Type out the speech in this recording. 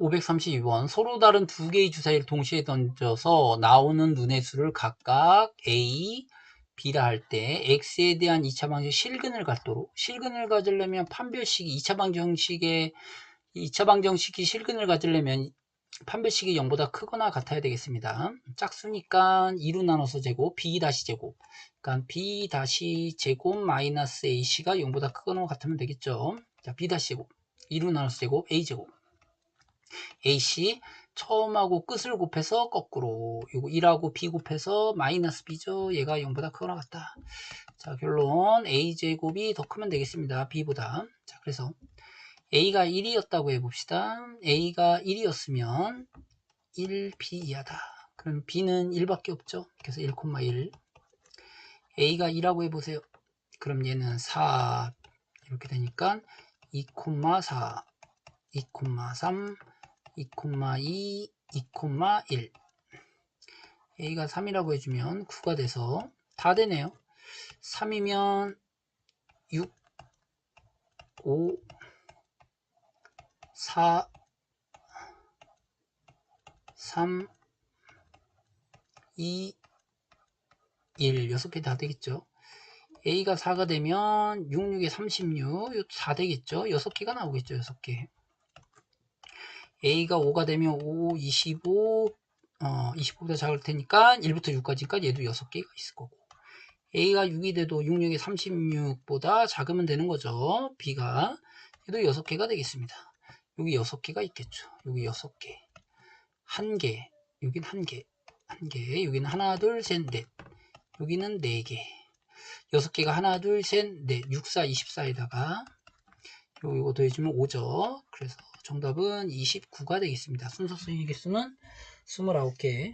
532번 서로 다른 두 개의 주사위를 동시에 던져서 나오는 눈의 수를 각각 A, B라 할 때 X에 대한 2차 방정 실근을 갖도록 실근을 가지려면 판별식이 2차 방정식의 2차 방정식이 실근을 가지려면 판별식이 0보다 크거나 같아야 되겠습니다. 짝수니까 2로 나눠서 제곱, B 다시 제곱. 그러니까 B 다시 제곱 마이너스 AC가 0보다 크거나 같으면 되겠죠. 자, B 다시 제곱. 2로 나눠서 제곱, A 제곱. AC 처음하고 끝을 곱해서 거꾸로 이거 1하고 B 곱해서 마이너스 B죠. 얘가 0보다 크거나 같다. 자, 결론 A제곱이 더 크면 되겠습니다. B보다. 자, 그래서 A가 1이었다고 해봅시다. A가 1이었으면 1B 이하다. 그럼 B는 1밖에 없죠. 그래서 1,1. A가 2라고 해보세요. 그럼 얘는 4 이렇게 되니까 2,4, 2,3, 2,2, 2,1 A가 3이라고 해주면 9가 돼서 다 되네요. 3이면 6, 5, 4, 3, 2, 1 6개 다 되겠죠. A가 4가 되면 6, 6에 36, 4 되겠죠. 6개가 나오겠죠. 6개. A가 5가 되면 5, 25, 어, 25보다 작을 테니까 1부터 6까지니까 얘도 6개가 있을 거고. A가 6이 돼도 6, 6에 36보다 작으면 되는 거죠. B가. 얘도 6개가 되겠습니다. 여기 6개가 있겠죠. 여기 6개. 1개. 여긴 1개. 1개. 여기는 하나, 둘, 셋, 넷. 여기는 4개. 6개가 하나, 둘, 셋, 넷. 6, 4, 24에다가 요, 요거 더해주면 5죠. 그래서 정답은 29가 되겠습니다. 순서 수익의 개수는 29개.